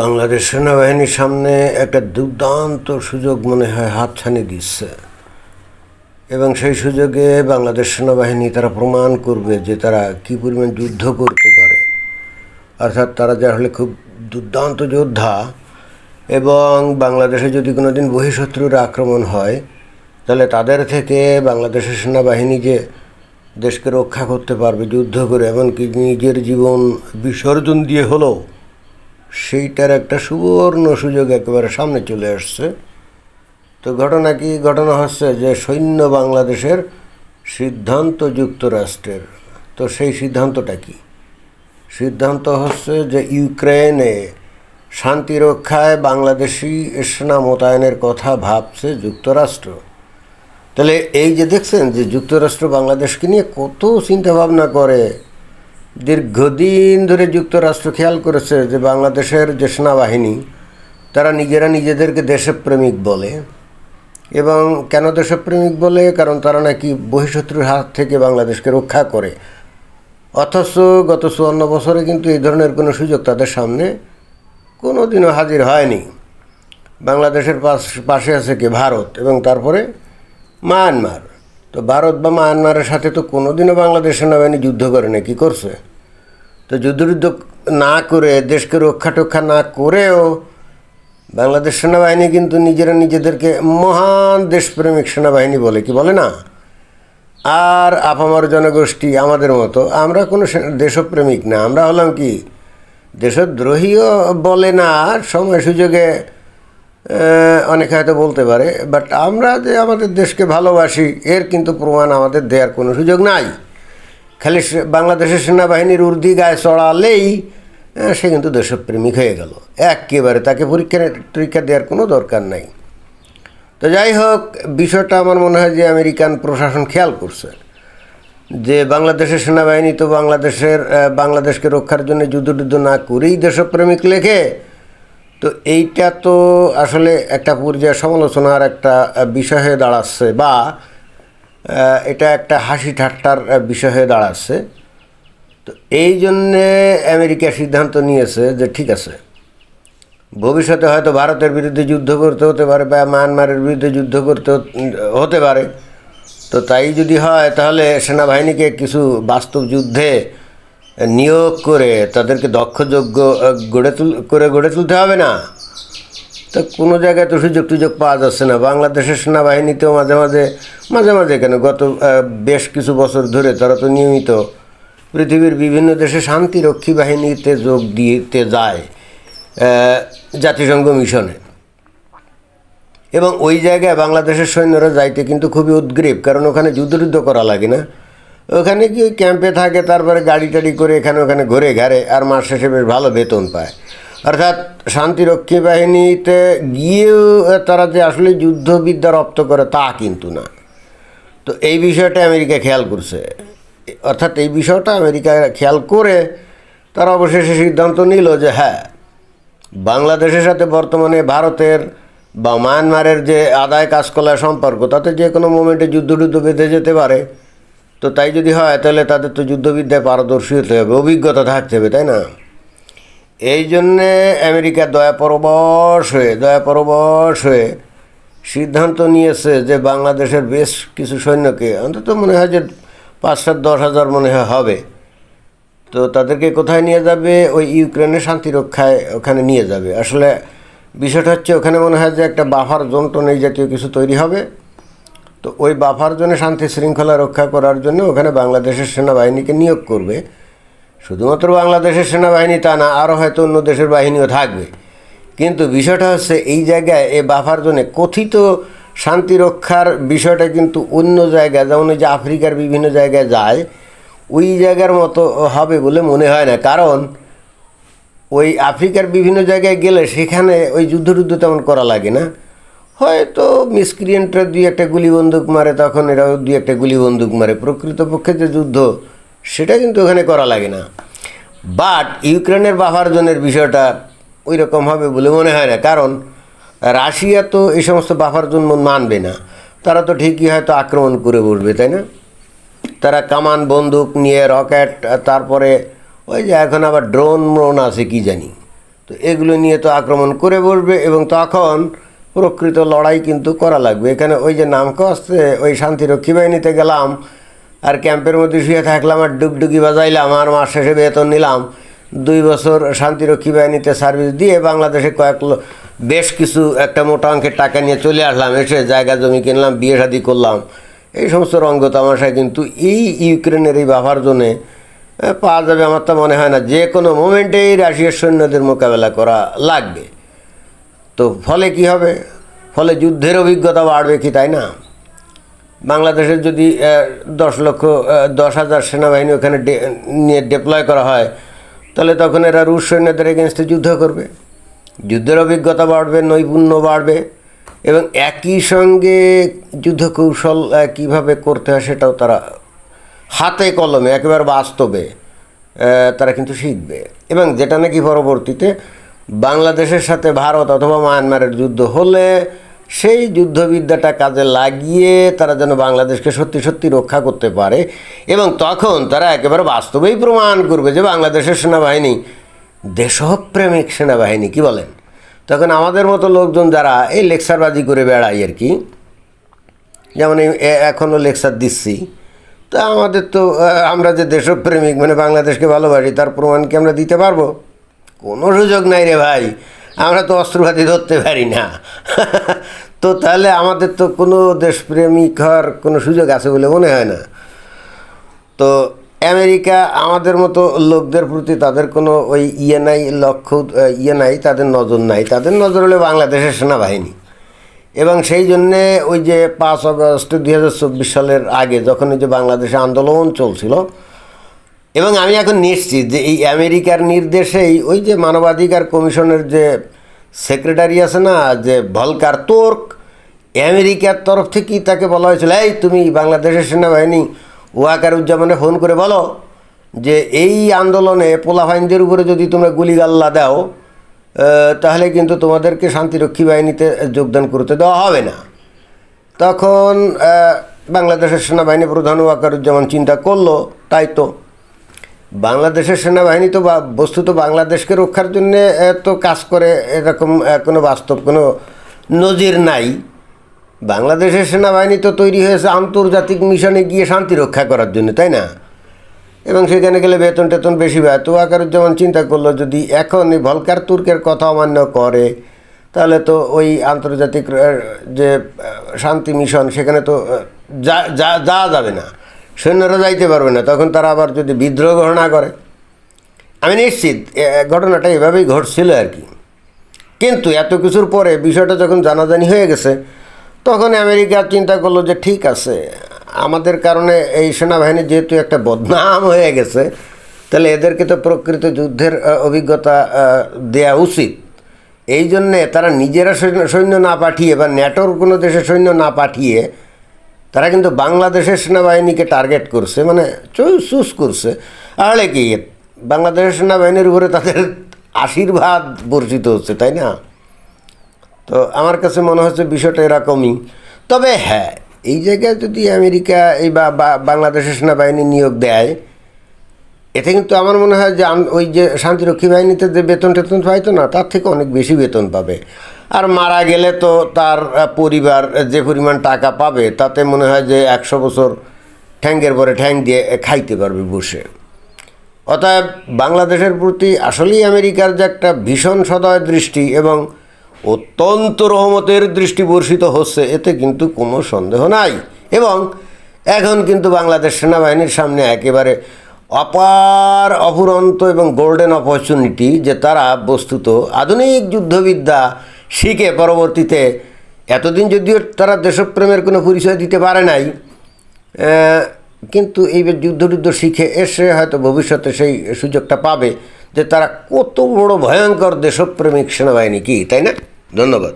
বাংলাদেশ সেনাবাহিনীর সামনে একটা দুর্দান্ত সুযোগ মনে হয় হাতছানি দিচ্ছে। এবং সেই সুযোগে বাংলাদেশ সেনাবাহিনী তারা প্রমাণ করবে যে তারা কী পরিমাণ যুদ্ধ করতে পারে। অর্থাৎ তারা যা হলে খুব দুর্দান্ত যোদ্ধা এবং বাংলাদেশে যদি কোনো দিন বহিঃশত্রুর আক্রমণ হয়, তাহলে তাদের থেকে বাংলাদেশের সেনাবাহিনী যে দেশকে রক্ষা করতে পারবে, যুদ্ধ করে, এমনকি নিজের জীবন বিসর্জন দিয়ে হলেও সেইটার একটা সুবর্ণ সুযোগ একেবারে সামনে চলে আসছে। তো ঘটনা কি? ঘটনা হচ্ছে যে সৈন্য বাংলাদেশের সিদ্ধান্ত যুক্তরাষ্ট্রের। তো সেই সিদ্ধান্তটা কি? সিদ্ধান্ত হচ্ছে যে ইউক্রেনে শান্তি রক্ষায় বাংলাদেশি সেনা মোতায়েনের কথা ভাবছে যুক্তরাষ্ট্র। তাহলে এই যে দেখছেন যে যুক্তরাষ্ট্র বাংলাদেশকে নিয়ে কত চিন্তা ভাবনা করে দীর্ঘদিন ধরে যুক্তরাষ্ট্র খেয়াল করেছে যে বাংলাদেশের যে সেনাবাহিনী, তারা নিজেরা নিজেদেরকে দেশপ্রেমিক বলে। এবং কেন দেশপ্রেমিক বলে? কারণ তারা নাকি বহিঃশত্রুর হাত থেকে বাংলাদেশকে রক্ষা করে। অথচ গত চুয়ান্ন বছরে কিন্তু এই ধরনের কোনো সুযোগ তাদের সামনে কোনো দিনও হাজির হয়নি। বাংলাদেশের পাশ, পাশে আছে কি? ভারত এবং তারপরে মায়ানমার। তো ভারত বা মায়ানমারের সাথে তো কোনোদিনও বাংলাদেশ সেনাবাহিনী যুদ্ধ করে না, কি করছে? তো যুদ্ধ যুদ্ধ না করে, দেশকে রক্ষা টক্ষা না করেও বাংলাদেশ সেনাবাহিনী কিন্তু নিজেরা নিজেদেরকে মহান দেশপ্রেমিক সেনাবাহিনী বলে, কি বলে না? আর আপামর জনগোষ্ঠী আমাদের মতো, আমরা কোনো দেশপ্রেমিক না। আমরা হলাম কি, দেশদ্রোহীও বলে না সময় সুযোগে অনেকে হয়তো বলতে পারে, বাট আমরা যে আমাদের দেশকে ভালোবাসি, এর কিন্তু প্রমাণ আমাদের দেওয়ার কোনো সুযোগ নাই। খালি বাংলাদেশের সেনাবাহিনীর উর্দি গায়ে চড়ালেই সে কিন্তু দেশপ্রেমিক হয়ে গেল। একেবারে তাকে পরীক্ষা টরীক্ষা দেওয়ার কোনো দরকার নাই। তো যাই হোক, বিষয়টা আমার মনে হয় যে আমেরিকান প্রশাসন খেয়াল করছে। যে বাংলাদেশের সেনাবাহিনী তো বাংলাদেশের বাংলাদেশকে রক্ষার জন্য যুদ্ধ না করেই দেশপ্রেমিক লেখে, তো এইটা তো আসলে একটা পর্যায়ে সমালোচনার একটা বিষয় হয়ে দাঁড়াচ্ছে বা এটা একটা হাসি ঠাট্টার বিষয় হয়ে দাঁড়াচ্ছে। তো এই জন্যে আমেরিকা সিদ্ধান্ত নিয়েছে যে ঠিক আছে, ভবিষ্যতে হয়তো ভারতের বিরুদ্ধে যুদ্ধ করতে হতে পারে বা মায়ানমারের বিরুদ্ধে যুদ্ধ করতে হত- পারে। তো তাই যদি হয়, তাহলে সেনাবাহিনীকে কিছু বাস্তব যুদ্ধে নিয়োগ করে তাদেরকে দক্ষযোগ্য গড়ে তুল, করে গড়ে তুলতে হবে না। তো কোনো জায়গায় তো সুযোগ টুযোগ পাওয়া যাচ্ছে না। বাংলাদেশের সেনাবাহিনীতেও মাঝে মাঝে মাঝে মাঝে কেন? গত বেশ কিছু বছর ধরে তারা তো নিয়মিত পৃথিবীর বিভিন্ন দেশে শান্তিরক্ষী বাহিনীতে যোগ দিতে যায় জাতিসংঘ মিশনে। এবং ওই জায়গায় বাংলাদেশের সৈন্যরা যাইতে কিন্তু খুবই উদ্গ্রীব, কারণ ওখানে যুদ্ধ টুদ্ধ করা লাগে না। ওখানে কি ক্যাম্পে থাকে, তারপরে গাড়ি টাড়ি করে এখানে ওখানে ঘুরে ঘাড়ে আর মাস শেষে বেশ ভালো বেতন পায়। অর্থাৎ শান্তিরক্ষী বাহিনীতে গিয়েও তারা যে আসলে যুদ্ধবিদ্যা রপ্ত করে তা কিন্তু না। তো এই বিষয়টা আমেরিকা খেয়াল করছে। অর্থাৎ এই বিষয়টা আমেরিকা খেয়াল করে তারা অবশেষে সিদ্ধান্ত নিল যে হ্যাঁ বাংলাদেশের সাথে বর্তমানে ভারতের বা মায়ানমারের যে আদায় কাজকলার সম্পর্ক, তাতে যে কোনো মোমেন্টে যুদ্ধ টুদ্ধ বেঁধে যেতে পারে। তো তাই যদি হয়, তাহলে তাদের তো যুদ্ধবিদ্যায় পারদর্শী হতে হবে, অভিজ্ঞতা থাকতে হবে, তাই না? এই জন্যে আমেরিকা দয়া পরবশ হয়ে, দয়া পরবশ হয়ে সিদ্ধান্ত নিয়েছে যে বাংলাদেশের বেশ কিছু সৈন্যকে, অন্তত মনে হয় যে পাঁচ সাত দশ হাজার মনে হয় হবে, তো তাদেরকে কোথায় নিয়ে যাবে? ওই ইউক্রেনের শান্তি রক্ষায় ওখানে নিয়ে যাবে। আসলে বিষয়টা হচ্ছে ওখানে মনে হয় যে একটা বাফার জোন টোন এই জাতীয় কিছু তৈরি হবে। তো ওই বাফার জোনে শান্তি শৃঙ্খলা রক্ষা করার জন্য ওখানে বাংলাদেশের সেনাবাহিনীকে নিয়োগ করবে। শুধুমাত্র বাংলাদেশের সেনাবাহিনী তা না, আরও হয়তো অন্য দেশের বাহিনীও থাকবে। কিন্তু বিষয়টা হচ্ছে, এই জায়গায় এ বাফার জোনে কথিত শান্তি রক্ষার বিষয়টা কিন্তু অন্য জায়গায়, যেমন ওই যে আফ্রিকার বিভিন্ন জায়গায় যায়, ওই জায়গার মতো হবে বলে মনে হয় না। কারণ, ওই আফ্রিকার বিভিন্ন জায়গায় গেলে সেখানে ওই যুদ্ধ টুদ্ধ তেমন করা লাগে না। হয়তো মিসক্রিয়েন্টরা দুই একটা গুলি বন্দুক মারে, তখন এরাও দুই একটা গুলি বন্দুক মারে। প্রকৃতপক্ষে যে যুদ্ধ সেটা কিন্তু ওখানে করা লাগে না। বাট ইউক্রেনের বাফার জোনের বিষয়টা ওই রকম হবে বলে মনে হয় না। কারণ রাশিয়া তো এই সমস্ত বাফার জোন মানবে না। তারা তো ঠিকই হয়তো আক্রমণ করে বসবে, তাই না? তারা কামান, বন্দুক নিয়ে, রকেট, তারপরে ওই যে এখন আবার ড্রোন ম্রোন আছে কি জানি। তো এগুলো নিয়ে তো আক্রমণ করে বসবে এবং তখন প্রকৃত লড়াই কিন্তু করা লাগবে। এখানে ওই যে নাম কষ্টে ওই শান্তিরক্ষী বাহিনীতে গেলাম আর ক্যাম্পের মধ্যে শুয়ে থাকলাম আর ডুগডুগি বাজাইলাম, আর মাস শেষে বেতন নিলাম। দুই বছর শান্তিরক্ষী বাহিনীতে সার্ভিস দিয়ে বাংলাদেশে কয়েক বেশ কিছু একটা মোটা অঙ্কের টাকা নিয়ে চলে আসলাম, এসে জায়গা জমি কিনলাম, বিয়ে শাদি করলাম। এই সমস্ত রঙ্গ তামাশায় কিন্তু এই ইউক্রেনের এই বাফার জন্যে পাওয়া যাবে আমার তো মনে হয় না, যে কোনো মোমেন্টেই রাশিয়ার সৈন্যদের মোকাবেলা করা লাগবে। তো ফলে কি হবে? ফলে যুদ্ধের অভিজ্ঞতা বাড়বে কি তাই না? বাংলাদেশের যদি দশ লক্ষ দশ হাজার সেনাবাহিনী ওখানে নিয়ে ডিপ্লয় করা হয়, তাহলে তখন এরা রুশ সৈন্যদের এগেনস্টে যুদ্ধ করবে। যুদ্ধের অভিজ্ঞতা বাড়বে, নৈপুণ্য বাড়বে এবং একই সঙ্গে যুদ্ধ কৌশল কীভাবে করতে হয় সেটাও তারা হাতে কলমে, একেবারে বাস্তবে তারা কিন্তু শিখবে। এবং যেটা নাকি পরবর্তীতে বাংলাদেশের সাথে ভারত অথবা মায়ানমারের যুদ্ধ হলে সেই যুদ্ধবিদ্যাটা কাজে লাগিয়ে তারা যেন বাংলাদেশকে সত্যি সত্যি রক্ষা করতে পারে এবং তখন তারা একেবারে বাস্তবেই প্রমাণ করবে যে বাংলাদেশের সেনাবাহিনী দেশপ্রেমিক সেনাবাহিনী, কি বলেন? তখন আমাদের মতো লোকজন যারা এই লেকচারবাজি করে বেড়ায় আর কি, যেমন এখনও লেকচার দিচ্ছি, তা আমাদের তো আমরা যে দেশপ্রেমিক মানে বাংলাদেশকে ভালোবাসি, তার প্রমাণ কি আমরা দিতে পারব? কোনো সুযোগ নাই রে ভাই। আমরা তো অস্ত্রপাতি ধরতে পারি না। তো তাহলে আমাদের তো কোনো দেশপ্রেমিক হওয়ার কোনো সুযোগ আছে বলে মনে হয় না। তো আমেরিকা আমাদের মতো লোকদের প্রতি তাদের কোনো ওই ইয়ে নাই, লক্ষ্য ইয়ে নাই, তাদের নজর নাই। তাদের নজর হলো বাংলাদেশের সেনাবাহিনী। এবং সেই জন্যে ওই যে পাঁচ আগস্ট দুই হাজার চব্বিশ সালের আগে যখন ওই যে বাংলাদেশে আন্দোলন চলছিল এবং আমি এখন নিশ্চিত যে এই আমেরিকার নির্দেশেই ওই যে মানবাধিকার কমিশনের যে সেক্রেটারি আছে না, যে ভলকার তোর্ক, আমেরিকার তরফ থেকেই তাকে বলা হয়েছিল, এই তুমি বাংলাদেশের সেনাবাহিনী ওয়াকার ওয়াকারুজ্জামানে ফোন করে বলো যে এই আন্দোলনে পোলাফাইনদের উপরে যদি তোমরা গুলিগাল্লা দাও তাহলে কিন্তু তোমাদেরকে শান্তিরক্ষী বাহিনীতে যোগদান করতে দেওয়া হবে না। তখন বাংলাদেশের সেনাবাহিনী প্রধান ওয়াকারুজ্জামান চিন্তা করল, তাই তো বাংলাদেশের সেনাবাহিনী তো বস্তুত বাংলাদেশকে রক্ষার জন্য তো কাজ করে এরকম কোনো বাস্তব, কোনো নজির নাই। বাংলাদেশের সেনাবাহিনী তো তৈরি হয়েছে আন্তর্জাতিক মিশনে গিয়ে শান্তি রক্ষা করার জন্য, তাই না? এবং সেখানে গেলে বেতন টেতন বেশি পায়। তো ওয়াকারুজ্জামান চিন্তা করল, যদি এখন এই ভলকার তুর্কের কথা অমান্য করে, তাহলে তো ওই আন্তর্জাতিক যে শান্তি মিশন, সেখানে তো যা যা যাওয়া যাবে না। সৈন্যরা যাইতে পারবে না, তখন তারা আবার যদি বিদ্রোহ ঘোষণা করে। আমি নিশ্চিত ঘটনাটা এভাবেই ঘটছিল আর কি। কিন্তু এত কিছুর পরে বিষয়টা যখন জানাজানি হয়ে গেছে, তখন আমেরিকা চিন্তা করল যে ঠিক আছে, আমাদের কারণে এই সেনাবাহিনী যেহেতু একটা বদনাম হয়ে গেছে, তাহলে এদেরকে তো প্রকৃত যুদ্ধের অভিজ্ঞতা দেয়া উচিত। এই জন্যে তারা নিজেরা সৈন্য না পাঠিয়ে বা ন্যাটোর কোনো দেশে সৈন্য না পাঠিয়ে তারা কিন্তু বাংলাদেশের সেনাবাহিনীকে টার্গেট করছে মানে চুজ করছে। তাহলে কি, বাংলাদেশের সেনাবাহিনীর উপরে তাদের আশীর্বাদ বর্ষিত হচ্ছে, তাই না? তো আমার কাছে মনে হচ্ছে বিষয়টা এরকমই। তবে হ্যাঁ এই জায়গায় যদি আমেরিকা এই বা বাংলাদেশের সেনাবাহিনী নিয়োগ দেয়, এতে কিন্তু আমার মনে হয় যে ওই যে শান্তিরক্ষী বাহিনীতে যে বেতন টেতন পাইতো না, তার থেকে অনেক বেশি বেতন পাবে। আর মারা গেলে তো তার পরিবার যে পরিমাণ টাকা পাবে, তাতে মনে হয় যে একশো বছর ঠ্যাঙ্গের পরে ঠ্যাং দিয়ে খাইতে পারবে বসে। অতএব বাংলাদেশের প্রতি আসলেই আমেরিকার যে একটা ভীষণ সদয় দৃষ্টি এবং অত্যন্ত রহমতের দৃষ্টি বর্ষিত হচ্ছে, এতে কিন্তু কোনো সন্দেহ নাই। এবং এখন কিন্তু বাংলাদেশ সেনাবাহিনীর সামনে একেবারে অপার অফুরন্ত এবং গোল্ডেন অপরচুনিটি যে তারা বস্তুত আধুনিক যুদ্ধবিদ্যা শিখে পরবর্তীতে, এতদিন যদিও তারা দেশপ্রেমের কোনো পরিচয় দিতে পারে নাই কিন্তু এই যুদ্ধ যুদ্ধ শিখে এসে হয়তো ভবিষ্যতে সেই সুযোগটা পাবে যে তারা কত বড় ভয়ঙ্কর দেশপ্রেমিক সেনাবাহিনী কি, তাই না? ধন্যবাদ।